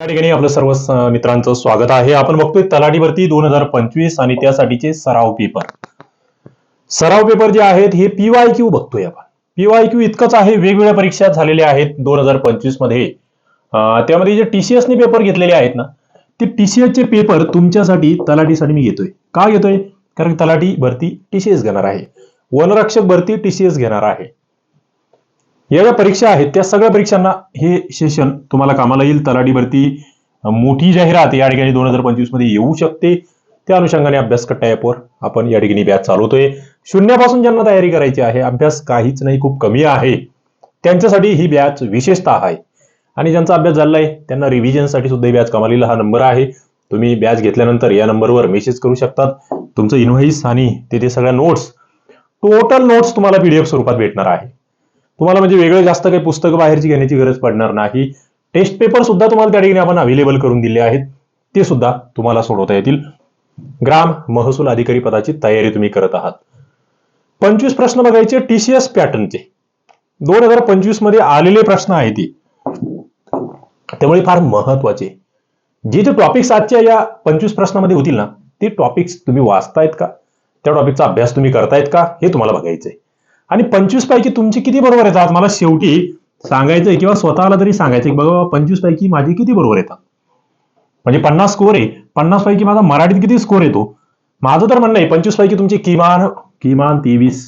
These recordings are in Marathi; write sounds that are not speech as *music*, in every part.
या ठिकाणी आपलं सर्व मित्रांचं स्वागत आहे. आपण बघतोय तलाठी भरती दोन हजार पंचवीस आणि त्यासाठीचे सराव पेपर सराव पेपर जे आहेत हे पीवाय क्यू बघतोय आपण. पीवाय क्यू इतकंच आहे वेगवेगळ्या परीक्षा झालेल्या आहेत दोन हजार पंचवीसमध्ये. त्यामध्ये जे टीसीएसने पेपर घेतलेले आहेत ना ते टीसीएसचे पेपर तुमच्यासाठी तलाठीसाठी मी घेतोय. का घेतोय? कारण तलाठी भरती टीसीएस घेणार आहे. वनरक्षक भरती टीसीएस घेणार आहे. या ज्या परीक्षा आहेत त्या सगळ्या परीक्षांना हे सेशन तुम्हाला कामाला येईल. तलाठी भरती मोठी जाहिरात या ठिकाणी दोन हजार पंचवीसमध्ये येऊ शकते. त्या अनुषंगाने अभ्यास कट्टा ॲपवर आपण या ठिकाणी बॅच चालवतोय. शून्यापासून ज्यांना तयारी करायची आहे अभ्यास काहीच नाही खूप कमी आहे. त्यांच्यासाठी ही बॅच विशेषतः आहे. आणि ज्यांचा अभ्यास झाला आहे त्यांना रिव्हिजनसाठी सुद्धा ही बॅच कमालीला हा नंबर आहे. तुम्ही बॅच घेतल्यानंतर या नंबरवर मेसेज करू शकतात. तुमचं इन्व्हॉइस आणि तिथे सगळ्या नोट्स टोटल नोट्स तुम्हाला पीडीएफ स्वरूपात भेटणार आहे. तुम्हाला म्हणजे वेगळं जास्त काही पुस्तकं बाहेरची घेण्याची गरज पडणार नाही. टेस्ट पेपर सुद्धा तुम्हाला त्या ठिकाणी आपण अवेलेबल करून दिले आहेत. ते सुद्धा तुम्हाला सोडवता येतील. ग्राम महसूल अधिकारी पदाची तयारी तुम्ही करत आहात. पंचवीस प्रश्न बघायचे टीसीएस पॅटर्नचे दोन हजार पंचवीसमध्ये आलेले प्रश्न आहेत ते. त्यामुळे फार महत्त्वाचे. जे जे टॉपिक्स आजच्या या पंचवीस प्रश्नामध्ये होतील ना ते टॉपिक्स तुम्ही वाचतायत का? त्या टॉपिकचा अभ्यास तुम्ही करतायत का? हे तुम्हाला बघायचंय. आणि पंचवीस पैकी तुमची किती बरोबर येतात? मला शेवटी सांगायचंय किंवा स्वतःला तरी सांगायचंय की बघा पंचवीस पैकी माझी किती बरोबर येतात? म्हणजे पन्नास स्कोर आहे. पन्नास पैकी माझा मराठीत किती स्कोर येतो? माझं तर म्हणणं आहे पंचवीस पैकी तुमची किमान किमान तेवीस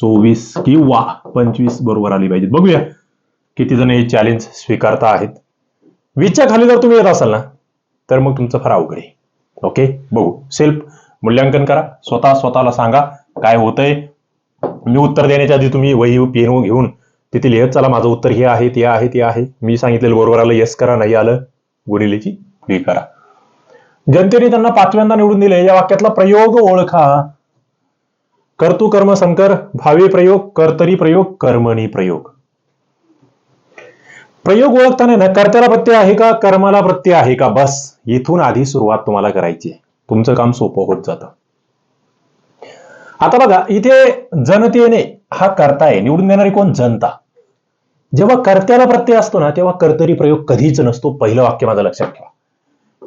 चोवीस किंवा पंचवीस बरोबर आली पाहिजेत. बघूया किती जण हे चॅलेंज स्वीकारता आहेत. वीसच्या खाली जर तुम्ही येत असाल ना तर मग तुमचं फार अवघड आहे. ओके बघू. सेल्फ मूल्यांकन करा. स्वतः स्वतःला सांगा काय होतंय मी उत्तर देण्याच्या आधी तुम्ही वही पेन घेऊन तिथे लिहत चला माझं उत्तर हे आहे ते आहे ते आहे. मी सांगितलेलं बरोबर आलं येस करा नाही आलं गुणिलेची हे करा. जनतेने त्यांना पाचव्यांदा निवडून दिले. या वाक्यातला प्रयोग ओळखा. कर्तु कर्म संकर भावी प्रयोग कर्तरी प्रयोग कर्मणी प्रयोग. प्रयोग ओळखताना ना कर्त्याला प्रत्यय आहे का कर्माला प्रत्यय आहे का? बस इथून आधी सुरुवात तुम्हाला करायची तुमचं काम सोपं होत जातं. आता बघा इथे जनतेने हा करता आहे निवडून देणारी कोण? जनता. जेव्हा कर्त्याला प्रत्यय असतो ना तेव्हा कर्तरी प्रयोग कधीच नसतो. पहिलं वाक्य माझं लक्षात ठेवा.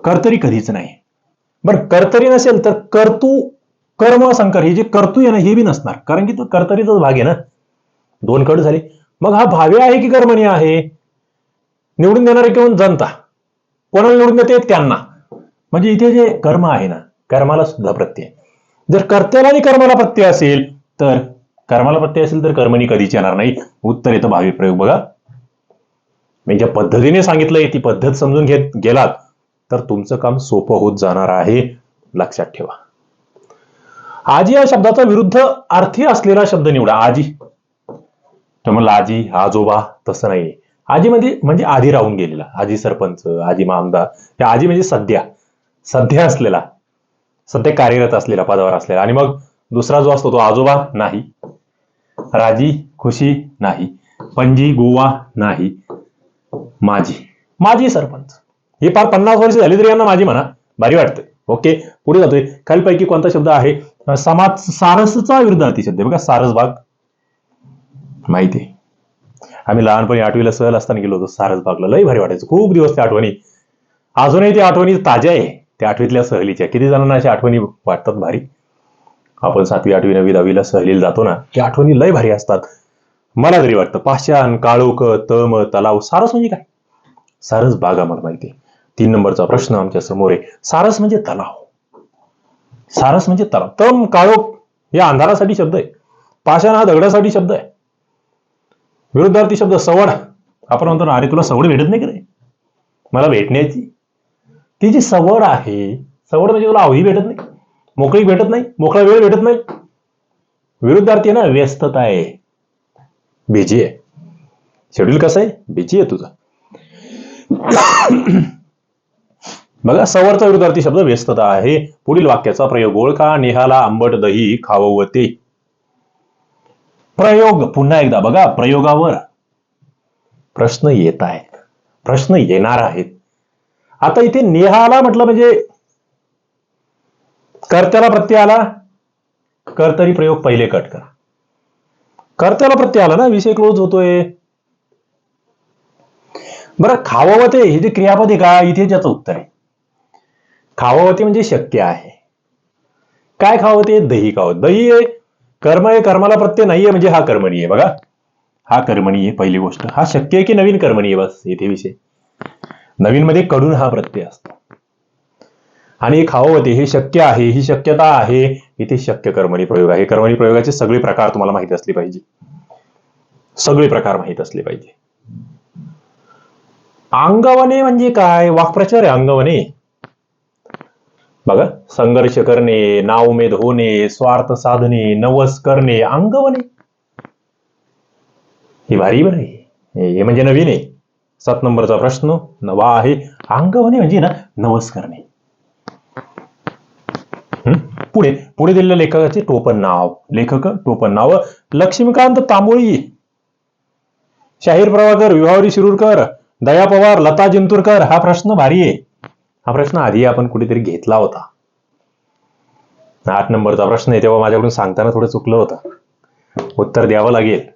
कर्तरी कधीच नाही. बरं कर्तरी नसेल तर कर्तू कर्म संकर हे जे कर्तू आहे ना हे बी नसणार. कारण की तो कर्तरीचाच भाग आहे ना. दोन कड झाले. मग हा भावे आहे की कर्मणी आहे? निवडून देणारे कोण? जनता. कोणाला निवडून देते? त्यांना. म्हणजे इथे जे कर्म आहे ना कर्माला सुद्धा प्रत्यय. जर कर्त्याला आणि कर्माला प्रत्यय असेल तर कर्माला प्रत्यय असेल तर कर्मणी कधीच येणार नाही. उत्तर येतं भावी प्रयोग बघा. मी ज्या पद्धतीने सांगितलंय ती पद्धत समजून घेत गेलात तर तुमचं काम सोपं होत जाणार आहे. लक्षात ठेवा. आजी या शब्दाचा विरुद्ध अर्थी असलेला शब्द निवडा. आजी. तर म्हणलं आजी आजोबा तसं नाही आजी म्हणजे म्हणजे आधी राहून गेलेला. आजी सरपंच आजी मामदार. त्या आजी म्हणजे सध्या. सध्या असलेला. सध्या कार्यरत असलेला पदावर असलेला. आणि मग दुसरा जो असतो तो आजोबा नाही. राजी खुशी नाही. पणजी गोवा नाही. माझी माझी सरपंच. हे पार पन्नास वर्ष झाली तरी यांना माझी म्हणा. भारी वाटतं ओके पुढे जातोय. खालीपैकी कोणता शब्द आहे? समाज सारसचा विरुद्धार्थी शब्द आहे बघा सारस भाग. माहिती. आहे आम्ही लहानपणी आठवीला सहल असताना गेलो होतो सारसबागला लई भारी वाटायचं. खूप दिवस त्या आठवणी. अजूनही त्या आठवणी ताज्या आहे. त्या आठवीतल्या सहलीच्या. किती जणांना अशा आठवणी वाटतात भारी? आपण सातवी आठवी नववी दहावीला सहलीला जातो ना त्या आठवणी लय भारी असतात. मला तरी वाटतं पाषाण काळोख तम तलाव सारस म्हणजे काय? सारस बाग आम्हाला माहिती तीन नंबरचा प्रश्न आमच्यासमोर आहे. सारस म्हणजे तलाव. सारस म्हणजे तलाव. तम काळोख या अंधारासाठी शब्द आहे. पाषाण हा दगडासाठी शब्द आहे. विरुद्धार्थी शब्द सवड. आपण म्हणतो ना अरे तुला सवड भेटत नाही का रे? मला भेटण्याची ती जी सवड आहे सवड म्हणजे तुला अवधी भेटत नाही मोकळी भेटत नाही मोकळा वेळ भेटत नाही. विरुद्धार्थी आहे ना व्यस्तता आहे. बिजी आहे. शेड्यूल कसं आहे? बिजी आहे तुझं. बघा सवरचा विरुद्धार्थी शब्द व्यस्तता आहे. पुढील वाक्याचा प्रयोग ओळखा नेहाला आंबट दही खाववते. प्रयोग पुन्हा एकदा बघा प्रयोगावर. प्रश्न येत आहेत. प्रश्न येणार आहेत. आता इथे नेहाला म्हटलं म्हणजे कर्त्याला प्रत्यय आला. कर्तरी प्रयोग पहिले कट करा. कर्त्याला प्रत्यय आला ना विषय क्लोज होतोय. बरं खावावते हे जे क्रियापद आहे का? इथे ज्याचं उत्तर आहे. खावावते म्हणजे शक्य आहे. काय खावते दही खावं दही आहे कर्म आहे कर्माला प्रत्यय नाहीये म्हणजे हा कर्मणी आहे. बघा हा कर्मणी आहे पहिली गोष्ट. हा शक्य आहे की नवीन कर्मणी आहे? बस येथे विषय. नवीनमध्ये कडून हा प्रत्यय असतो. आणि हे खावते हे शक्य आहे ही शक्यता आहे इथे शक्य कर्मणी प्रयोग आहे. कर्मणी प्रयोगाचे सगळे प्रकार तुम्हाला माहीत असले पाहिजे. सगळे प्रकार माहीत असले पाहिजे. अंगवने म्हणजे काय? वाक्प्रचार आहे अंगवने. बघा संघर्ष करणे नाउमेद होणे स्वार्थ साधणे नवस करणे अंगवने. हे भारी बरं हे म्हणजे नवीन आहे. सात नंबरचा प्रश्न नवा आहे. अंगवणे म्हणजे ना नवस करणे पुढे पुढे दिलेल्या लेखकाचे टोपण नाव. लेखक टोपण नाव. लक्ष्मीकांत तांबोळी. शाहीर प्रभाकर विभावरी शिरूरकर. दया पवार लता जिंतूरकर. हा प्रश्न भारी आहे. हा प्रश्न आधी आपण कुठेतरी घेतला होता. आठ नंबरचा प्रश्न आहे तेव्हा माझ्याकडून सांगताना थोडं चुकलं होतं. उत्तर द्यावं लागेल.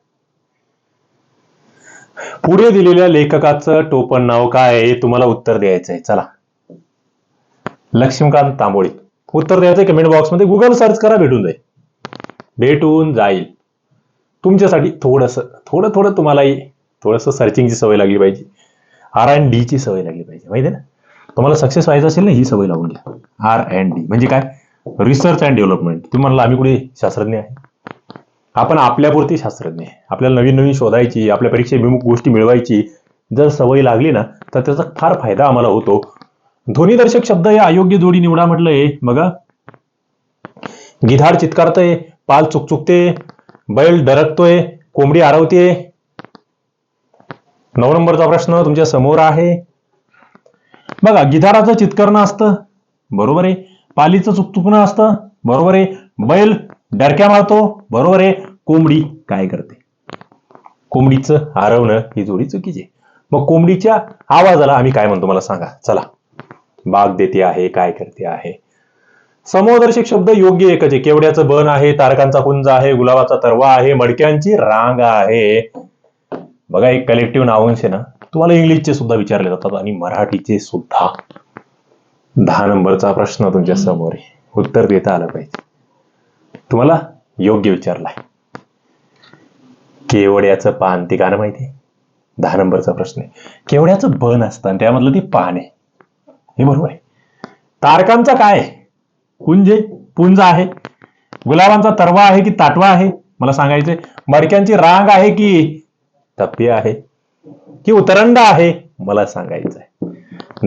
पुढे दिलेल्या लेखकाचं टोपण नाव काय आहे तुम्हाला उत्तर द्यायचं आहे चला. लक्ष्मीकांत तांबोळी. उत्तर द्यायचं कमेंट बॉक्समध्ये गुगल सर्च करा भेटून जाईल. भेटून जाईल. तुमच्यासाठी थोडंसं थोडं थोडं तुम्हालाही थोडंसं सर्चिंगची सवय लागली पाहिजे. आर अँड डीची सवय लागली पाहिजे. माहिती ना? तुम्हाला सक्सेस व्हायचं असेल ना ही सवय लावून घ्या. आर अँड डी म्हणजे काय? रिसर्च अँड डेव्हलपमेंट तुम्ही म्हणला आम्ही कुठे शास्त्रज्ञ आहे? आपण आपल्यापुरती शास्त्रज्ञ आहे. आपल्याला नवीन नवीन शोधायची आपल्या परीक्षेभिमुख गोष्टी मिळवायची जर सवय लागली ना तर त्याचा फार फायदा आम्हाला होतो. ध्वनीदर्शक शब्द या अयोग्य जोडी निवडा म्हटलंय बघा. गिधाड चित्कारतय पाल चुकचुकते बैल डरकतोय कोंबडी आरवते नऊ नंबरचा प्रश्न तुमच्यासमोर आहे. बघा गिधाराचं चित्करणं असतं बरोबर आहे. पालीचं चुकचुकणं असतं बरोबर आहे. बैल डरक्या मारतो बरोबर आहे. कोंबडी काय करते? कोंबडीचं हरवणं ही जोडी चुकीची आहे. मग कोंबडीच्या आवाजाला आम्ही काय म्हणतो मला सांगा. चला. बाग देते आहे काय करते आहे. समोदर्शक शब्द योग्य एकच आहे. केवड्याचं बन आहे तारकांचा कुंज आहे गुलाबाचा तरवा आहे मडक्यांची रांग आहे. बघा एक कलेक्टिव्ह नावांश आहे ना. तुम्हाला इंग्लिशचे सुद्धा विचारले जातात आणि मराठीचे सुद्धा. दहा नंबरचा प्रश्न तुमच्यासमोर आहे. उत्तर देता आलं पाहिजे. तुम्हाला योग्य विचारलाय. केवड्याचं पान ते गाणं माहिती आहे? दहा नंबरचा प्रश्न आहे. केवड्याचं बन असतं आणि त्यामधलं ते पान आहे. हे बरोबर आहे. तारकांचा काय कुंजे कुंज आहे पुंज आहे. गुलाबांचा तरवा आहे की ताटवा आहे? मला सांगायचंय. मडक्यांची रांग आहे की तप्पी आहे? की उतरंड आहे? मला सांगायचंय.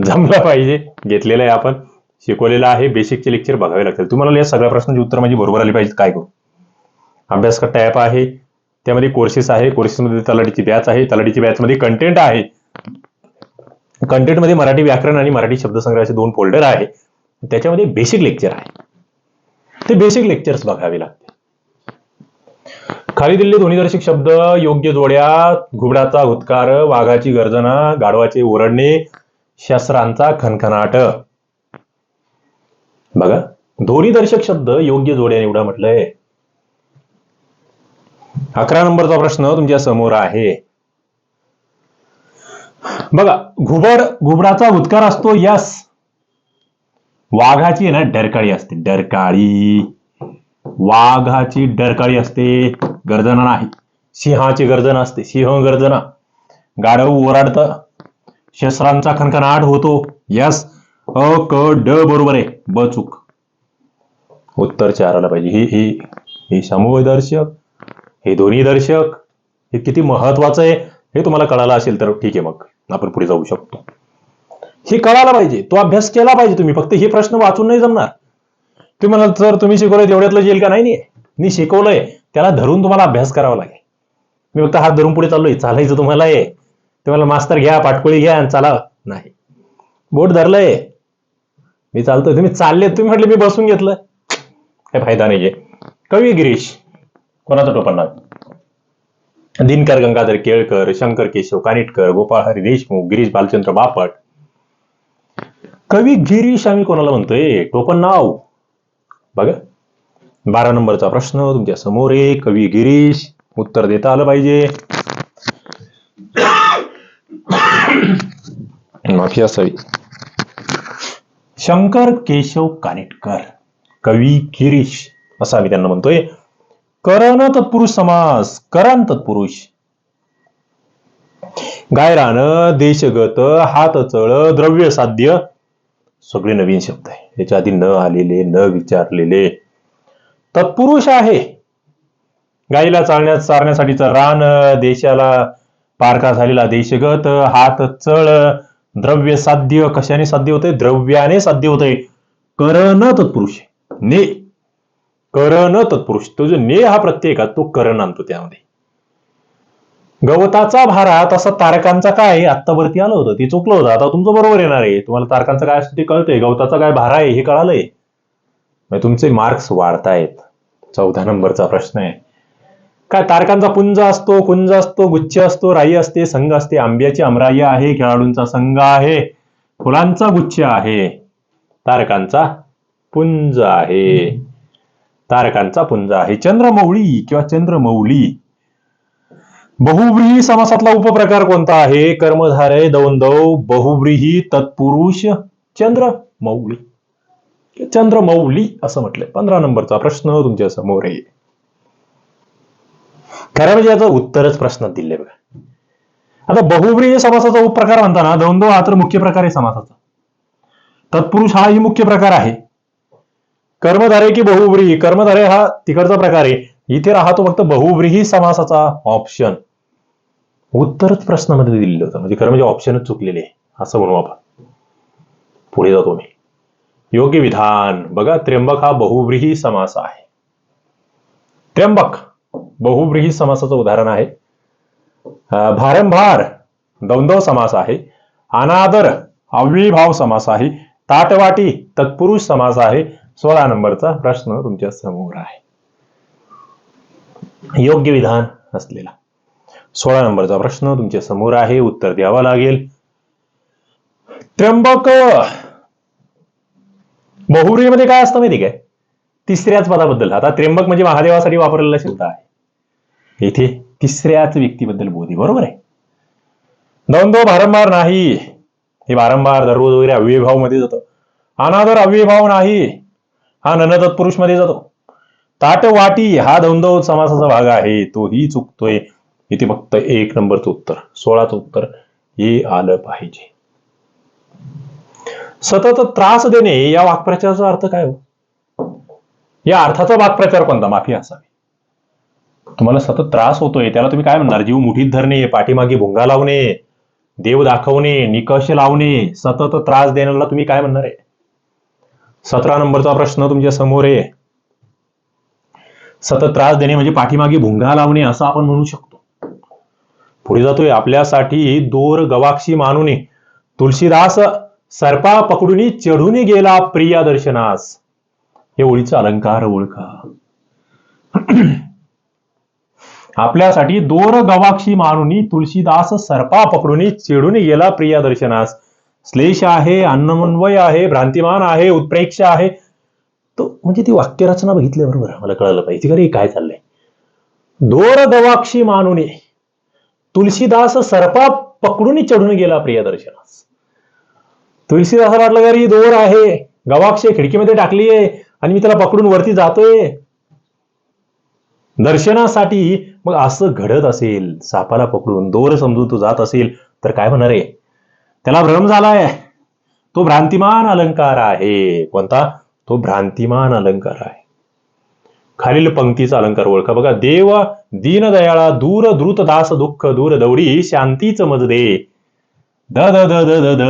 जमलं पाहिजे. घेतलेलं आहे आपण. शिकवलेलं आहे. बेसिकचे लेक्चर बघावे लागतील. तुम्हाला या सगळ्या प्रश्नांची उत्तर माझी बरोबर आली पाहिजे काय करू? अभ्यास का टॅप आहे? त्यामध्ये कोर्सेस आहे. कोर्सेसमध्ये तलाठीची बॅच आहे. तलाठीची बॅचमध्ये कंटेंट आहे. कंटेंटमध्ये मराठी व्याकरण आणि मराठी शब्दसंग्रहाचे दोन फोल्डर आहे. त्याच्यामध्ये बेसिक लेक्चर आहे. ते बेसिक लेक्चर्स बघावे लागते. खाली दिलेले ध्वनिदर्शक शब्द योग्य जोड्या घुबडाचा हुत्कार वाघाची गर्जना गाढवाचे ओरडणे शस्त्रांचा खनखनाट. बघा. ध्वनिदर्शक शब्द योग्य जोड्या निवडा म्हटलंय. अकरा नंबरचा प्रश्न तुमच्यासमोर आहे. बघा घुबड घुबडाचा उत्कार असतो यस. वाघाची ना डरकाळी असते. डरकाळी. वाघाची डरकाळी असते गर्जना नाही. सिंहाची गर्जना असते सिंह गर्जना. गाढव ओराडतं. शस्त्रांचा खणखणाट होतो यस. अ क ड बरोबर आहे ब चूक. उत्तर चारायला पाहिजे. ही ही ही समूहदर्शक हे दोन्ही दर्शक हे किती महत्वाचं आहे हे तुम्हाला कळालं असेल तर ठीक आहे मग. आपण पुढे जाऊ शकतो. हे कळायला पाहिजे. तो अभ्यास केला पाहिजे तुम्ही. फक्त हे प्रश्न वाचून नाही जमणार. तुम्ही म्हणाल तर तुम्ही शिकवलं तेवढ्यातलं जेल का? नाही मी शिकवलंय. त्याला धरून तुम्हाला अभ्यास करावा लागेल. मी फक्त हात धरून पुढे चाललोय. चालायचं तुम्हाला आहे. तुम्हाला मास्तर घ्या पाटकोळी घ्या आणि चाला. नाही. बोट धरलंय. मी चालतोय. तुम्ही चालले तुम्ही म्हटले मी बसून घेतलं. काही फायदा नाहीये. कवी गिरीश कोणाचा टोपण नाव दिनकर गंगाधर केळकर शंकर केशव कानिटकर गोपाळ हरी देशमुख गिरीश बालचंद्र बापट. कवी गिरीश आम्ही कोणाला म्हणतोय? टोपण नाव. बघा. बारा नंबरचा प्रश्न तुमच्यासमोर आहे. कवी गिरीश उत्तर देता आलं पाहिजे. *coughs* माफी असावी. शंकर केशव कानेटकर. कवी गिरीश असं आम्ही त्यांना म्हणतोय. करण तत्पुरुष समास करण तत्पुरुष. गायरान देशगत हात चळ द्रव्य साध्य. सगळे नवीन शब्द आहे. याच्या आधी न आलेले न विचारलेले. तत्पुरुष आहे. गाईला चालण्यात चारण्यासाठीचं रान देशाला पारखा झालेला देशगत हात चळ द्रव्य साध्य. कशाने साध्य होते द्रव्याने साध्य होते करण तत्पुरुष ने करण तत्पुरुष. तो जो ने हा प्रत्येक तो करण आणतो त्यामध्ये. गवताचा भारा तसा तारकांचा काय आत्तावरती आलं होतं ते चुकलं होतं. आता तुमचं बरोबर येणार आहे. तुम्हाला तारकांचं काय असतं ते कळतंय. गवताचा काय भारा आहे हे कळालंय. तुमचे मार्क्स वाढतायत. चौदा नंबरचा प्रश्न आहे. काय तारकांचा पुंज असतो कुंज असतो गुच्छ असतो राई असते संघ असते. आंब्याची अमराई आहे खेळाडूंचा संघ आहे. फुलांचा गुच्छ आहे. तारकांचा पुंज आहे. तारकांचा पुंज आहे. चंद्रमौळी किंवा चंद्रमौली. बहुव्रीही समासातला उपप्रकार कोणता आहे? कर्मधारय दौंदव बहुव्रीही तत्पुरुष चंद्रमौली चंद्रमौली असं म्हटलंय. पंधरा नंबरचा प्रश्न तुमच्यासमोर आहे. खरं म्हणजे याचं उत्तरच प्रश्नात दिले बघा. आता बहुव्रीही समासाचा उपप्रकार म्हणताना दौंदव हा तर मुख्य प्रकार आहे समासाचा. तत्पुरुष हाही मुख्य प्रकार आहे. कर्मधारे की बहुव्रीही कर्मधारे हा तिकडचा प्रकार आहे. इथे राहतो फक्त बहुव्रीही समासाचा ऑप्शन उत्तरच प्रश्नामध्ये दिलेलं होतं. म्हणजे खरं म्हणजे ऑप्शनच चुकलेले असं म्हणू आपण. पुढे जातो मी. योग्य विधान. बघा त्र्यंबक हा बहुव्रीही समास आहे. त्र्यंबक बहुव्रीही समासाचं उदाहरण आहे. भारंभार दौंदव समास आहे. अनादर अव्यभाव समास आहे. ताटवाटी तत्पुरुष समास आहे. सोळा नंबरचा प्रश्न तुमच्यासमोर आहे. योग्य विधान असलेला सोळा नंबरचा प्रश्न तुमच्यासमोर आहे. उत्तर द्यावा लागेल. त्र्यंबक बहुव्रीमध्ये काय असतं माहिती काय? तिसऱ्याच पदाबद्दल. आता त्र्यंबक म्हणजे महादेवासाठी वापरलेला शब्द आहे. इथे तिसऱ्याच व्यक्तीबद्दल बोधी बरोबर आहे? द्वंद्व भारंभार नाही. हे वारंवार दररोज वगैरे अव्ययभावमध्ये जातं. अनादर अव्ययभाव नाही. हा नन तत्पुरुषमध्ये जातो. ताट वाटी हा द्वंद्व समासाचा भाग आहे तोही चुकतोय. इथे फक्त एक नंबरचं उत्तर सोळाचं उत्तर हे आलं पाहिजे. सतत त्रास देणे या वाक्प्रचाराचा अर्थ काय हो? या अर्थाचा वाक्प्रचार कोणता? माफी असावी. तुम्हाला सतत त्रास होतोय त्याला तुम्ही काय म्हणणार? जीव मुठीत धरणे पाठीमागे भुंगा लावणे देव दाखवणे निकष लावणे सतत त्रास देण्याला तुम्ही काय म्हणणार आहे? सतरा नंबरचा प्रश्न तुमच्यासमोर आहे. सतत त्रास देणे म्हणजे पाठीमागे भुंगा लावणे असं आपण म्हणू शकतो. पुढे जातोय आपल्यासाठी दोर गवाक्षी मानुने तुलसीदास सर्पा पकडून चढून गेला प्रिया दर्शनास. हे ओळीचा अलंकार ओळखा. *clears throat* आपल्यासाठी दोर गवाक्षी मानुनी तुलसीदास सर्पा पकडून चेडून गेला प्रिया दर्शनास. श्लेष आहे अन्नमन्वय आहे भ्रांतिमान आहे उत्प्रेक्ष आहे. तो म्हणजे ती वाक्यरचना बघितल्याबरोबर मला कळलं पाहिजे. का रे काय चाललंय? दोर दवाक्षी मानुनी तुलसीदास सर्पा पकडून चढून गेला प्रियदर्शनास. दर्शनास वाटलं का अरे दोर आहे. गवाक्ष खिडकीमध्ये टाकली आहे आणि मी त्याला पकडून वरती जातोय. दर्शनासाठी मग असं घडत असेल सापाला पकडून दोर समजून तू जात असेल तर काय म्हणणार आहे? त्याला भ्रम झालाय. तो भ्रांतिमान अलंकार आहे. कोणता? तो भ्रांतिमान अलंकार आहे. खालील पंक्तीचा अलंकार ओळखा. बघा देव दीनदयाळा दूर द्रुत दास दुःख दूर दौडी शांतीच मज दे. द द द द द द.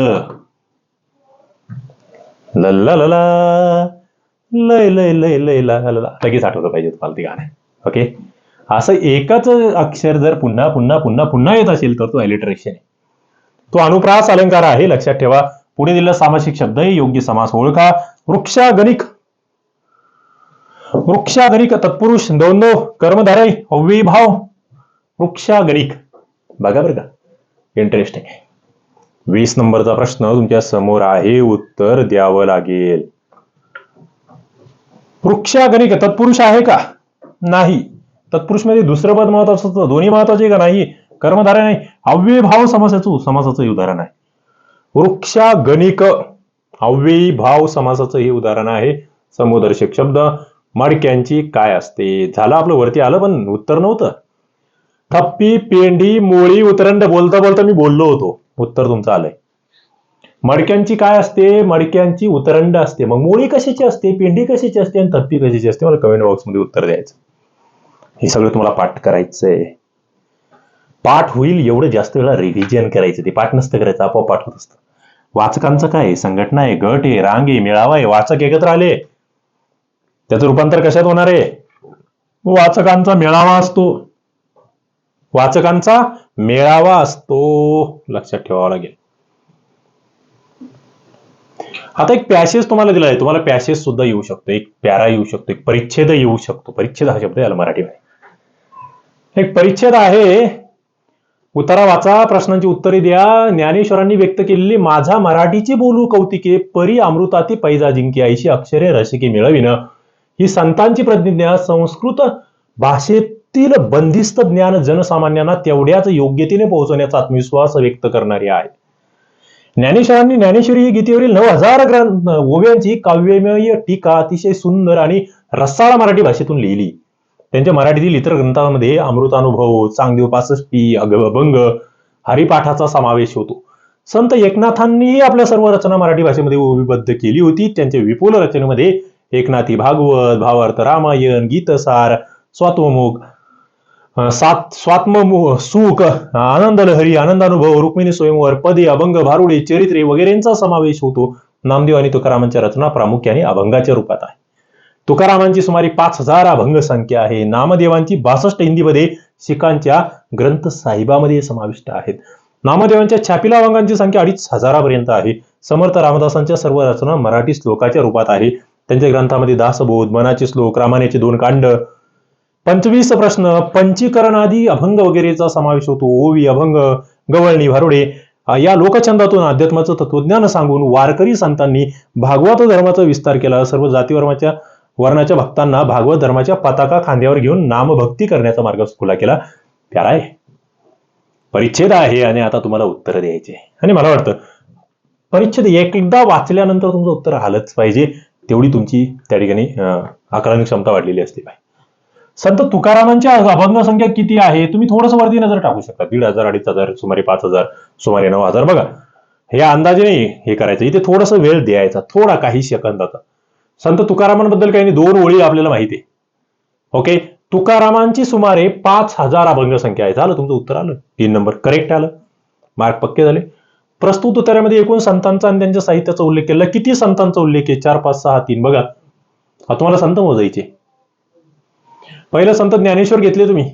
लल्ला लला लय लय लय लय लगेच आठवलं पाहिजे तुम्हाला ते गाणं. ओके असं एकच अक्षर जर पुन्हा पुन्हा पुन्हा पुन्हा येत असेल तर तो अलिटरेशन आहे. तो अनुप्रास अलंकार आहे लक्षात ठेवा. पुढे दिलेला सामासिक शब्द आहे योग्य समास ओळखा. वृक्षागणिक वृक्षागणिक तत्पुरुष दोनो कर्मधारय अव्यभाव वृक्षागणिक. बघा बरं का. इंटरेस्टिंग वीस नंबरचा प्रश्न तुमच्यासमोर आहे उत्तर द्यावं लागेल. वृक्षागणिक तत्पुरुष आहे का? नाही. तत्पुरुषमध्ये दुसरं पद महत्वाचं दोन्ही महत्त्वाचे का? नाही. कर्मधारय नाही अव्ययभाव समासाचं समासाचं उदाहरण आहे. वृक्षा गणिक अव्ययी भाव समासाचं हे उदाहरण आहे. समूहदर्शक शब्द मडक्यांची काय असते? झालं आपलं वरती आलं पण उत्तर नव्हतं. थप्पी पेंडी मोळी उतरंड बोलता बोलता मी बोललो होतो. उत्तर तुमचं आलंय. मडक्यांची काय असते? मडक्यांची उतरंड असते. मग मोळी कशाची असते? पेंडी कशाची असते? आणि थप्पी कशाची असते? मला कमेंट बॉक्समध्ये उत्तर द्यायचं हे सगळं तुम्हाला पाठ करायचंय. पाठ होईल एवढं जास्त वेळा रिव्हिजन करायचं. ते पाठ नसतं करायचं आपोआप पाठ होत असतं. वाचकांचं काय संघटना आहे गट आहे रांग आहे मेळावा आहे वाचक एकत्र आले. त्याचं रूपांतर कशात होणार आहे? वाचकांचा मेळावा असतो. वाचकांचा मेळावा असतो. लक्षात ठेवावा लागेल. आता एक पॅसेज तुम्हाला दिला आहे. तुम्हाला पॅसेज सुद्धा येऊ शकतो. एक प्यारा येऊ शकतो. एक परिच्छेद येऊ शकतो. परिच्छेद हा शब्द याला मराठीमध्ये. एक परिच्छेद आहे. उतारा वाचा प्रश्नांची उत्तरे द्या. ज्ञानेश्वरांनी व्यक्त केलेली माझा मराठीची बोलू कौतिके परी अमृताती पैजा जिंकी आईशी अक्षरे रसिके मिळविणं. ही संतांची प्रतिज्ञा संस्कृत भाषेतील बंदिस्त ज्ञान जनसामान्यांना तेवढ्याच योग्यतेने पोहोचवण्याचा आत्मविश्वास व्यक्त करणारी आहे. ज्ञानेश्वरांनी ज्ञानेश्वरी गीतेवरील नऊ हजार ग्रंथ ओव्यांची काव्यमय टीका अतिशय सुंदर आणि रसाळ मराठी भाषेतून लिहिली. त्यांच्या मराठीतील इतर ग्रंथांमध्ये अमृतानुभव चांगदेव पासष्टी अग- अभंग हरिपाठाचा समावेश होतो. संत एकनाथांनीही आपल्या सर्व रचना मराठी भाषेमध्ये उभीबद्ध केली होती. त्यांच्या विपुल रचनेमध्ये एकनाथी भागवत भावार्थ रामायण गीतसार स्वात्ममुख सात स्वात्म सुख आनंद लहरी आनंदानुभव रुक्मिणी स्वयंवर पदे अभंग भारुडे चरित्रे वगैरेंचा समावेश होतो. नामदेव आणि तुकारामांच्या रचना प्रामुख्याने अभंगाच्या रूपात आहे. तुकारामांची सुमारे पाच हजार अभंग संख्या आहे. नामदेवांची बासष्ट हिंदीमध्ये शिखांच्या ग्रंथ साहिबामध्ये समाविष्ट आहेत. नामदेवांच्या छापिला अभंगांची संख्या अडीच हजारापर्यंत आहे. समर्थ रामदासांच्या सर्व रचना मराठी श्लोकाच्या रूपात आहे. त्यांच्या ग्रंथामध्ये दासबोध मनाचे श्लोक रामायणाचे दोन कांड पंचवीस प्रश्न पंचीकरण आदी अभंग वगैरेचा समावेश होतो. ओवी अभंग गवळणी भारुडे या लोकछंदातून अध्यात्माचं तत्वज्ञान सांगून वारकरी संतांनी भागवत धर्माचा विस्तार केला. सर्व जातीवर्माच्या वर्णाच्या भक्तांना भागवत धर्माच्या पताका खांद्यावर घेऊन नामभक्ती करण्याचा मार्ग खुला केला. प्यारा आहे. परिच्छेद आहे आणि आता तुम्हाला उत्तर द्यायचे आणि मला वाटतं परिच्छेद एकदा वाचल्यानंतर तुमचं उत्तर आलंच पाहिजे. तेवढी तुमची त्या ठिकाणी आकलन क्षमता वाढलेली असते पाहिजे. संत तुकारामांच्या अभंग संख्या किती आहे? तुम्ही थोडंसं वरती नजर टाकू शकता. दीड हजार अडीच हजार सुमारे पाच हजार सुमारे नऊ हजार. बघा हे अंदाजे नाही हे करायचं. इथे थोडंसं वेळ द्यायचा. थोडा काही सेकंदाचा. संत तुकारामांबद्दल काही नाही दोन ओळी आपल्याला माहिती आहे. ओके तुकारामांची सुमारे पाच हजार अभंग संख्या आहे झालं तुमचं उत्तर आलं? तीन नंबर करेक्ट आलं? मार्क पक्के झाले? प्रस्तुत उत्तरामध्ये एकूण संतांचा आणि त्यांच्या साहित्याचा उल्लेख केला. किती संतांचा उल्लेख आहे? चार पाच सहा तीन. बघा. हा तुम्हाला संत मोजायचे. पहिलं संत ज्ञानेश्वर घेतले तुम्ही.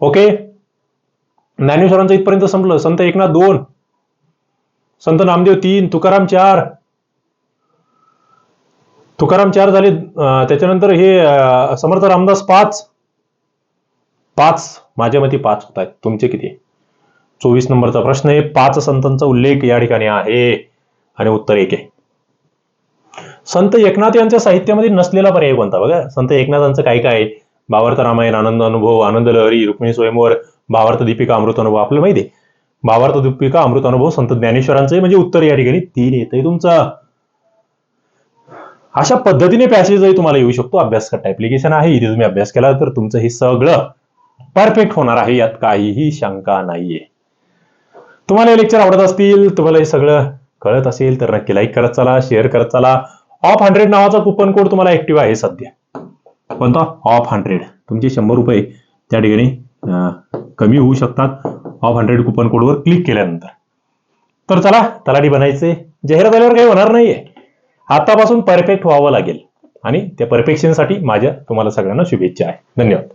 ओके ज्ञानेश्वरांचं इथपर्यंत संपलं. संत एकनाथ दोन. संत नामदेव तीन. तुकाराम चार. तुकाराम चार झाले त्याच्यानंतर हे समर्थ रामदास पाच पाच माझ्या मते पाच होत आहेत. तुमचे किती चोवीस नंबरचा प्रश्न आहे. पाच संतांचा उल्लेख या ठिकाणी आहे आणि उत्तर एक आहे. संत एकनाथ यांच्या साहित्यामध्ये नसलेला पर्याय कोणता? बघा संत एकनाथांचं काय काय आहे? भावार्थ रामायण आनंद अनुभव आनंद लहरी रुक्मिणी स्वयंवर भावार्थ दीपिका अमृत अनुभव. आपलं माहिती आहे भावार्थ दीपिका अमृत अनुभव संत ज्ञानेश्वरांचं म्हणजे उत्तर या ठिकाणी तीन येत आहे तुमचा. अशा पद्धतीने पॅसेजही तुम्हाला येऊ शकतो. अभ्यास करता ऍप्लिकेशन आहे. इथे तुम्ही अभ्यास केला तर तुमचं हे सगळं परफेक्ट होणार आहे. यात काहीही शंका नाहीये. तुम्हाला हे लेक्चर आवडत असतील तुम्हाला हे सगळं कळत असेल तर नक्की लाईक करत चला शेअर करत चला. ऑफ हंड्रेड नावाचा कुपन कोड तुम्हाला ऍक्टिव्ह आहे सध्या. कोणता? ऑफ हंड्रेड तुमचे शंभर रुपये त्या ठिकाणी कमी होऊ शकतात. ऑफ हंड्रेड कुपन कोडवर क्लिक केल्यानंतर. तर चला तलाठी बनायचे. जाहिरात आल्यावर काही होणार नाहीये. आतापासून परफेक्ट व्हावं लागेल. आणि त्या परफेक्शनसाठी माझ्या तुम्हाला सगळ्यांना शुभेच्छा आहे. धन्यवाद.